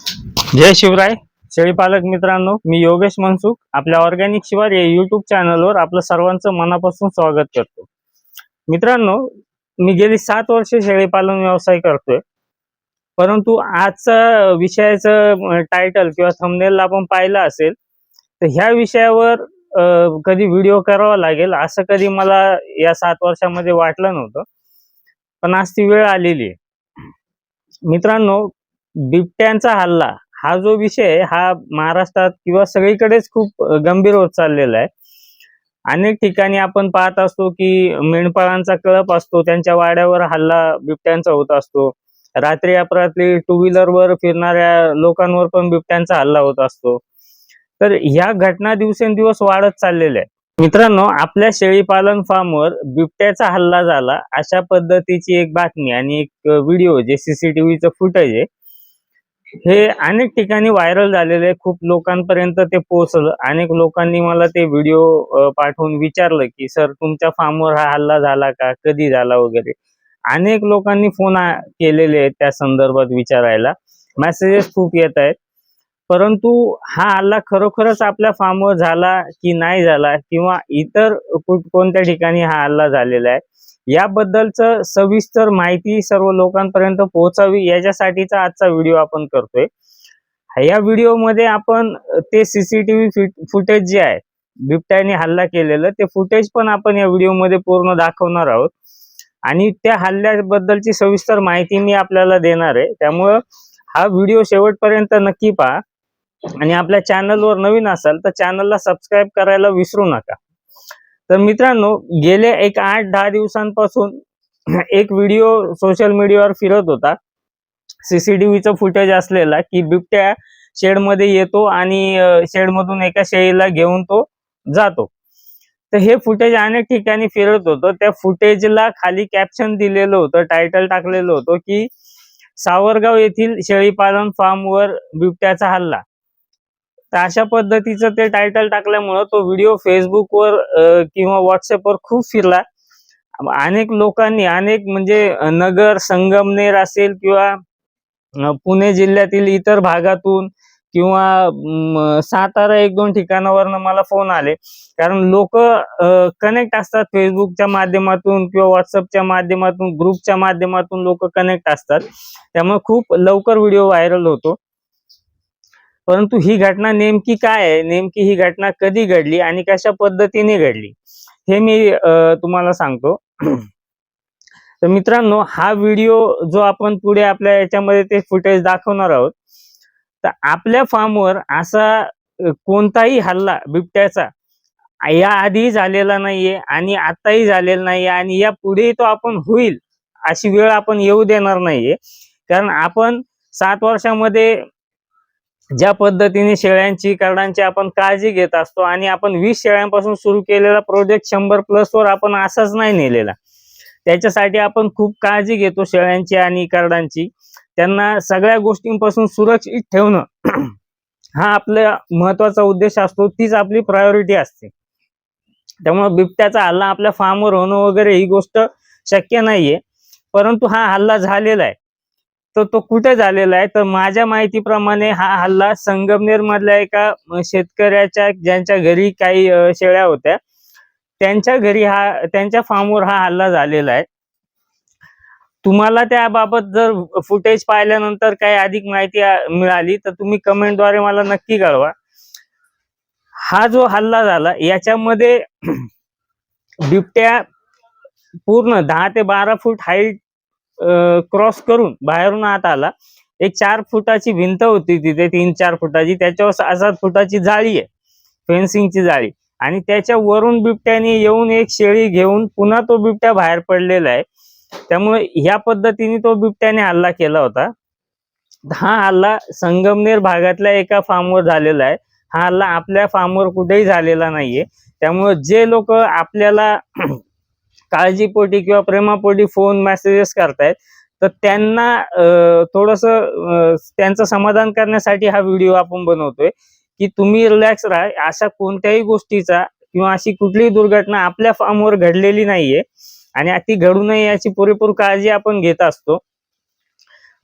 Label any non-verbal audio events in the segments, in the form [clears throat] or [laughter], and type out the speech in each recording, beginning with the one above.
जय शिवराय. शेळीपालक मित्रांनो मी योगेश मनसुख. आपल्या ऑर्गॅनिक शिवार या युट्यूब चॅनलवर आपलं सर्वांचं मनापासून स्वागत करतो. मित्रांनो मी गेली सात वर्ष शेळीपालन व्यवसाय करतोय. परंतु आजचा विषयाचं टायटल किंवा थंबनेलला आपण पाहिलं असेल तर ह्या विषयावर कधी व्हिडिओ करावा लागेल असं कधी मला या सात वर्षामध्ये वाटलं नव्हतं. पण आज ती वेळ आलेली आहे. मित्रांनो बिबट्यांचा हल्ला. हा जो विषय हा महाराष्ट्रात किंवा सगळीकडेच खूप गंभीर होत चाललेला आहे. अनेक ठिकाणी आपण पाहत असतो की मेंढपाळांचा कळप असतो त्यांच्या वाड्यावर हल्ला बिबट्यांचा होत असतो. रात्री अपरात्री टू व्हीलरवर फिरणाऱ्या लोकांवर पण बिबट्यांचा हल्ला होत असतो. तर ह्या घटना दिवसेंदिवस वाढत चाललेल्या आहेत. मित्रांनो आपल्या शेळीपालन फार्मवर बिबट्याचा हल्ला झाला अशा पद्धतीची एक बातमी आणि एक व्हिडिओ जे सीसीटीव्हीचं फुटेज आहे हे अनेक ठिकाणी व्हायरल झालेले आहे. खूप लोकांपर्यंत ते पोहोचलं. अनेक लोकांनी मला ते व्हिडिओ पाठवून विचारलं की सर तुमच्या फार्मवर हा हल्ला झाला का? कधी झाला वगैरे? अनेक लोकांनी फोन केलेले आहेत त्या संदर्भात विचारायला. मेसेजेस खूप येत आहेत. परंतु हा हल्ला खरोखरच आपल्या फार्मवर झाला की नाही झाला? किंवा इतर कोणत्या ठिकाणी हा हल्ला झालेला आहे? याबद्दलचं सविस्तर माहिती सर्व लोकांपर्यंत पोहोचावी याच्यासाठीचा आजचा व्हिडिओ आपण करतोय. या व्हिडिओमध्ये आपण ते सीसीटीव्ही फुटेज जे आहे बिबट्याने हल्ला केलेलं ते फुटेज पण आपण या व्हिडिओमध्ये पूर्ण दाखवणार आहोत. आणि त्या हल्ल्याबद्दलची सविस्तर माहिती मी आपल्याला देणार आहे. त्यामुळं हा व्हिडिओ शेवटपर्यंत नक्की पहा. आणि आपल्या चॅनलवर नवीन असाल तर चॅनलला सबस्क्राईब करायला विसरू नका. तर मित्रांनो गेल्या एक आठ दहा दिवसांपासून [clears throat] एक व्हिडिओ सोशल मीडियावर फिरत होता. सीसीटीव्हीचं फुटेज असलेला की बिबट्या शेडमध्ये येतो आणि शेडमधून एका शेळीला घेऊन तो जातो. तर हे फुटेज अनेक ठिकाणी फिरत होतं. त्या फुटेजला खाली कॅप्शन दिलेलं होतं टायटल टाकलेलं होतं की सावरगाव येथील शेळीपालन फार्मवर बिबट्याचा हल्ला. तर अशा पद्धतीचं ते टायटल टाकल्यामुळं तो व्हिडिओ फेसबुकवर किंवा व्हॉट्सअपवर खूप फिरला. अनेक लोकांनी अनेक म्हणजे नगर संगमनेर असेल किंवा पुणे जिल्ह्यातील इतर भागातून किंवा सातारा एक दोन ठिकाणावरनं मला फोन आले. कारण लोक कनेक्ट असतात फेसबुकच्या माध्यमातून किंवा व्हॉट्सअपच्या माध्यमातून ग्रुपच्या माध्यमातून लोक कनेक्ट असतात. त्यामुळे खूप लवकर व्हिडिओ व्हायरल होतो. परंतु ही घटना नेमकी काय आहे? नेमकी ही घटना कधी घडली आणि कशा पद्धतीने घडली? हे मी तुम्हाला सांगतो. तर मित्रांनो हा व्हिडिओ जो आपण पुढे आपल्या याच्यामध्ये ते फुटेज दाखवणार आहोत तर आपल्या फार्मवर असा कोणताही हल्ला बिबट्याचा या आधी झालेला नाहीये आणि आताही झालेला नाहीये आणि या पुढेही तो आपण होईल अशी वेळ आपण येऊ देणार नाहीये. कारण आपण सात वर्षामध्ये ज्या पद्धतीने शेळ्यांची करडांची आपण काळजी घेत असतो आणि आपण वीस शेळ्यांपासून सुरू केलेला प्रोजेक्ट शंभर प्लस वर आपण असाच नाही नेलेला. त्याच्यासाठी आपण खूप काळजी घेतो शेळ्यांची आणि करडांची. त्यांना सगळ्या गोष्टींपासून सुरक्षित ठेवणं [clears throat] हा आपला महत्त्वाचा उद्देश असतो तीच आपली प्रायोरिटी असते. त्यामुळे बिबट्याचा हल्ला आपल्या फार्मवर होणं वगैरे ही गोष्ट शक्य नाहीये. परंतु हा हल्ला झालेला आहे. तर तो कुठे झालेला आहे? तर माझ्या माहितीप्रमाणे हा हल्ला संगमनेर मधल्या एका शेतकऱ्याच्या ज्यांच्या घरी काही शेळ्या होत्या. त्यांच्या घरी हा त्यांच्या फार्मवर हा हल्ला झालेला आहे. तुम्हाला त्याबाबत जर फुटेज पाहिल्यानंतर काही अधिक माहिती मिळाली तर तुम्ही कमेंटद्वारे मला नक्की कळवा. हा जो हल्ला झाला याच्यामध्ये [clears throat] बिबट्या पूर्ण दहा ते बारा फूट हाईट क्रॉस करून बाहेरून आत आला. एक चार फुटाची भिंत होती तिथे तीन चार फुटाची. त्याच्यावर सहा सात फुटाची जाळी आहे. फेन्सिंगची जाळी. आणि त्याच्या वरून बिबट्याने येऊन एक शेळी घेऊन पुन्हा तो बिबट्या बाहेर पडलेला आहे. त्यामुळे ह्या पद्धतीने तो बिबट्याने हल्ला केला होता. हा हल्ला संगमनेर भागातल्या एका फार्मवर झालेला आहे. हा हल्ला आपल्या फार्मवर कुठेही झालेला नाहीये. त्यामुळे जे लोक आपल्याला काळजीपोटी किंवा प्रेमापोटी फोन मेसेजेस करतायत तर त्यांना थोडस त्यांचं समाधान करण्यासाठी हा व्हिडिओ आपण बनवतोय की तुम्ही रिलॅक्स राहा. अशा कोणत्याही गोष्टीचा किंवा अशी कुठलीही दुर्घटना आपल्या फार्मवर घडलेली नाहीये आणि ती घडू नये याची पुरेपूर काळजी आपण घेत असतो.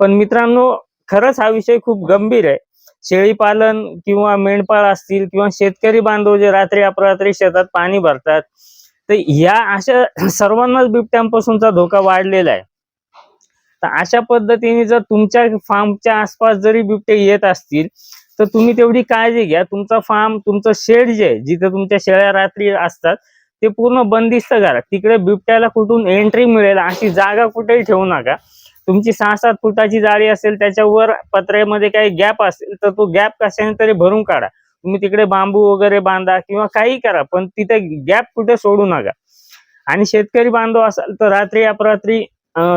पण मित्रांनो खरंच हा विषय खूप गंभीर आहे. शेळी पालन किंवा मेंढपाळ असतील किंवा शेतकरी बांधव जे रात्री अपरात्री शेतात पाणी भरतात तर या अशा सर्वांनाच बिबट्यांपासूनचा धोका वाढलेला आहे. तर अशा पद्धतीने जर तुमच्या फार्मच्या आसपास जरी बिबटे येत असतील तर तुम्ही तेवढी काळजी घ्या. तुमचा फार्म तुमचं शेड जे आहे, जिथे तुमच्या शेळ्या रात्री असतात ते पूर्ण बंदिस्त करा. तिकडे बिबट्याला कुठून एंट्री मिळेल अशी जागा कुठेही ठेवू नका. तुमची सहा सात फुटाची जाळी असेल त्याच्यावर पत्र्यामध्ये काही गॅप असेल तर तो गॅप कशाने तरी भरून काढा. तुम्ही तिकडे बांबू वगैरे बांधा किंवा काही करा पण तिथे गॅप कुठे सोडू नका. आणि शेतकरी बांधव असाल तर रात्री अपरात्री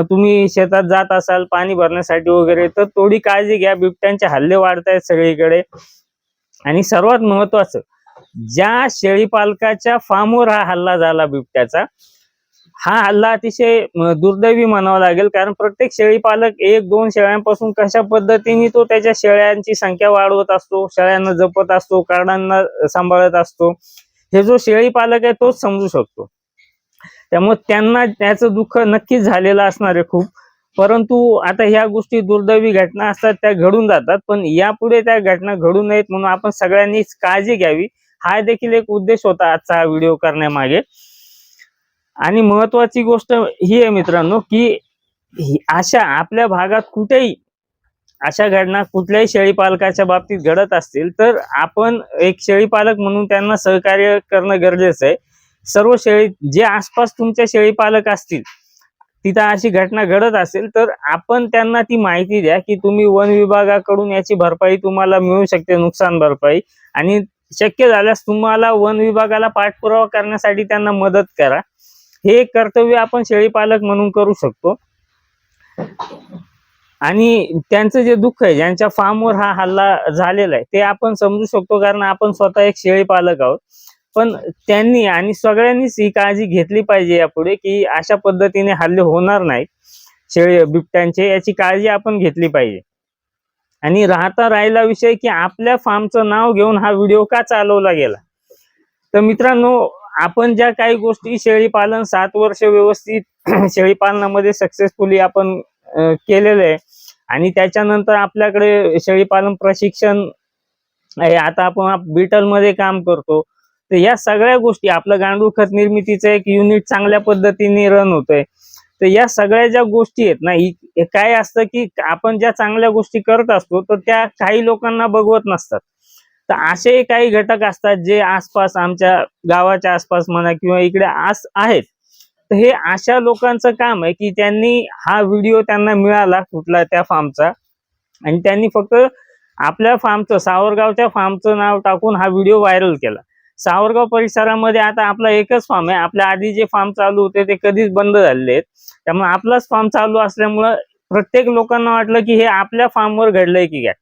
तुम्ही शेतात जात असाल पाणी भरण्यासाठी वगैरे तर थोडी काळजी घ्या. बिबट्यांचे हल्ले वाढत आहेत सगळीकडे. आणि सर्वात महत्वाचं ज्या शेळी पालकाच्या फार्मवर हा हल्ला झाला बिबट्याचा हा हल्ला अतिशय दुर्दैवी म्हणावा लागेल. कारण प्रत्येक शेळी पालक एक दोन शेळ्यांपासून कशा पद्धतीने तो त्याच्या शेळ्यांची संख्या वाढवत असतो शेळ्यांना जपत असतो कारणांना सांभाळत असतो हे जो शेळी पालक आहे तोच समजू शकतो. त्यामुळे त्यांना त्याचं दुःख नक्कीच झालेलं असणार आहे खूप. परंतु आता ह्या गोष्टी दुर्दैवी घटना असतात त्या घडून जातात. पण यापुढे त्या घटना घडू नयेत म्हणून आपण सगळ्यांनीच काळजी घ्यावी. हा देखील एक उद्देश होता आजचा हा व्हिडिओ करण्यामागे. आणि महत्वाची गोष्ट ही आहे मित्रांनो की अशा आपल्या भागात कुठेही अशा घटना कुठल्याही शेळी पालकाच्या बाबतीत घडत असतील तर आपण एक शेळी पालक म्हणून त्यांना सहकार्य करणं गरजेचं आहे. सर्व शेळी जे आसपास तुमच्या शेळी पालक असतील तिथं अशी घटना घडत असेल तर आपण त्यांना ती माहिती द्या की तुम्ही वन विभागाकडून याची भरपाई तुम्हाला मिळू शकते नुकसान भरपाई. आणि शक्य झाल्यास तुम्हाला वन विभागाला पाठपुरावा करण्यासाठी त्यांना मदत करा. हे कर्तव्य आपण शेळी पालक म्हणून करू शकतो. आणि त्यांचं जे दुःख आहे ज्यांच्या फार्मवर हा हल्ला झालेला आहे ते आपण समजू शकतो कारण आपण स्वतः एक शेळी पालक आहोत. पण त्यांनी आणि सगळ्यांनीच ही काळजी घेतली पाहिजे यापुढे की अशा पद्धतीने हल्ले होणार नाहीत. शेळी बिबट्यांचे याची काळजी आपण घेतली पाहिजे. आणि राहता राहिला विषय की आपल्या फार्मचं नाव घेऊन हा व्हिडिओ का चालवला गेला? तर मित्रांनो आपण ज्या काही गोष्टी शेळी पालन सात वर्ष व्यवस्थित शेळी पालनामध्ये सक्सेसफुली आपण केलेलं आहे. आणि त्याच्यानंतर आपल्याकडे शेळी पालन प्रशिक्षण आहे. आता आपण बिटलमध्ये काम करतो. तर या सगळ्या गोष्टी आपलं गांडूळ खत निर्मितीचं एक युनिट चांगल्या पद्धतीने रन होतंय. तर या सगळ्या ज्या गोष्टी आहेत ना काय असतं की आपण ज्या चांगल्या गोष्टी करत असतो तर त्या काही लोकांना बघवत नसतात. तर असे काही घटक असतात जे आसपास आमच्या गावाच्या आसपास म्हणा किंवा इकडे आस आहेत. तर हे अशा लोकांचं काम आहे की त्यांनी हा व्हिडिओ त्यांना मिळाला कुठला त्या फार्मचा आणि त्यांनी फक्त आपल्या फार्मचं सावरगावच्या फार्मचं नाव टाकून हा व्हिडिओ व्हायरल केला. सावरगाव परिसरामध्ये आता आपला एकच फार्म आहे. आपल्या आधी जे फार्म चालू होते ते कधीच बंद झालेले आहेत. त्यामुळे आपलाच फार्म चालू असल्यामुळं प्रत्येक लोकांना वाटलं की हे आपल्या फार्मवर घडलंय की काय.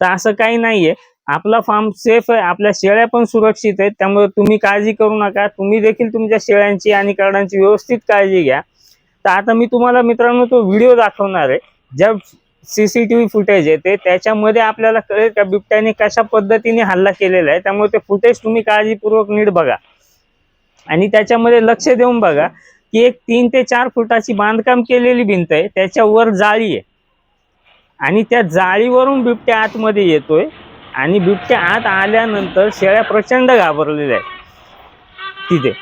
तर असं काही नाहीये. आपला फार्म सेफ आहे आपल्या शेळ्या पण सुरक्षित आहेत. त्यामुळे तुम्ही काळजी करू नका. तुम्ही देखील तुमच्या शेळ्यांची आणि करडांची व्यवस्थित काळजी घ्या. तर आता मी तुम्हाला मित्रांनो तो व्हिडिओ दाखवणार आहे. ज्या सीसीटीव्ही फुटेज येते त्याच्यामध्ये आपल्याला कळेल का बिबट्याने कशा पद्धतीने हल्ला केलेला आहे. त्यामुळे ते फुटेज तुम्ही काळजीपूर्वक नीट बघा. आणि त्याच्यामध्ये लक्ष देऊन बघा की एक तीन ते चार फुटाची बांधकाम केलेली भिंत आहे. त्याच्यावर जाळी आहे. आणि त्या जाळीवरून बिबट्या आतमध्ये येतोय. आणि बिबट्या आत आल्यानंतर शेळ्या प्रचंड घाबरलेल्या आहेत. तिथे.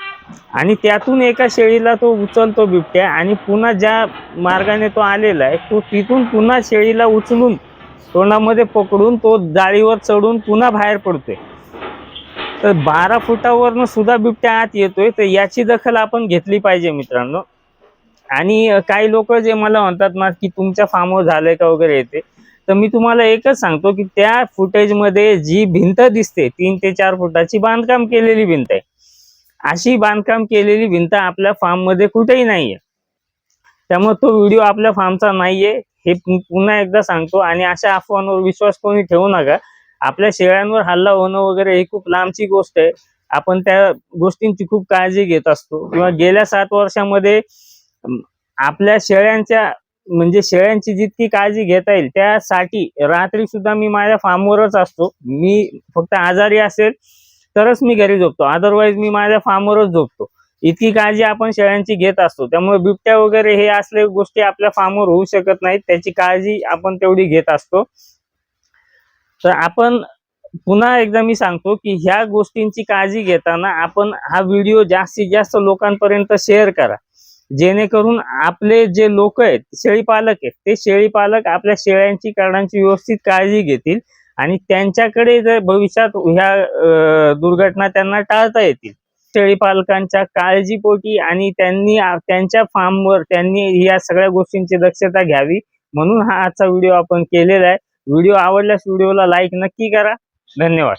आणि त्यातून एका शेळीला तो उचलतो बिबट्या आणि पुन्हा ज्या मार्गाने तो आलेला आहे तो तिथून पुन्हा शेळीला उचलून तोंडामध्ये पकडून तो जाळीवर चढून पुन्हा बाहेर पडतोय. तर बारा फुटावरनं सुद्धा बिबट्या आत येतोय तर याची दखल आपण घेतली पाहिजे मित्रांनो. आणि काही लोक जे मला म्हणतात ना की तुमच्या फार्मवर झालंय का? वगैरे येते. तर मी तुम्हाला एकच सांगतो की त्या फुटेजमध्ये जी भिंत दिसते तीन ते चार फुटाची बांधकाम केलेली भिंत आहे. अशी बांधकाम केलेली भिंत आपल्या फार्ममध्ये कुठेही नाहीये. त्यामुळे तो व्हिडिओ आपल्या फार्मचा नाहीये हे पुन्हा एकदा सांगतो आणि अशा अफवांवर विश्वास कोणी ठेवू नका. आपल्या शेळ्यांवर हल्ला होणं वगैरे ही खूप लांबची गोष्ट आहे. आपण त्या गोष्टींची खूप काळजी घेत असतो. किंवा गेल्या सात वर्षामध्ये आपल्या शेळ्यांच्या म्हणजे शेळ्यांची जितकी काळजी घेता येईल त्यासाठी रात्री सुद्धा मी माझ्या फार्मवरच असतो. मी फक्त आजारी असेल तरच मी घरी झोपतो. अदरवाईज मी माझ्या फार्मवरच झोपतो. इतकी काळजी आपण शेळ्यांची घेत असतो. त्यामुळे बिबट्या वगैरे हे असले गोष्टी आपल्या फार्मवर होऊ शकत नाहीत. त्याची काळजी आपण तेवढी घेत असतो. तर आपण पुन्हा एकदा मी सांगतो की ह्या गोष्टींची काळजी घेताना आपण हा व्हिडिओ जास्तीत जास्त लोकांपर्यंत शेअर करा. जेणेकरून आपले जे लोक आहेत शेळी पालक आहेत ते शेळी पालक आपल्या शेळ्यांची करण्याची व्यवस्थित काळजी घेतील आणि त्यांच्याकडे जर भविष्यात ह्या दुर्घटना त्यांना टाळता येतील. शेळी पालकांच्या काळजीपोटी आणि त्यांनी त्यांच्या फार्मवर त्यांनी या सगळ्या गोष्टींची दक्षता घ्यावी म्हणून हा आजचा व्हिडिओ आपण केलेला आहे. व्हिडिओ आवडल्यास व्हिडिओला लाईक नक्की करा. धन्यवाद.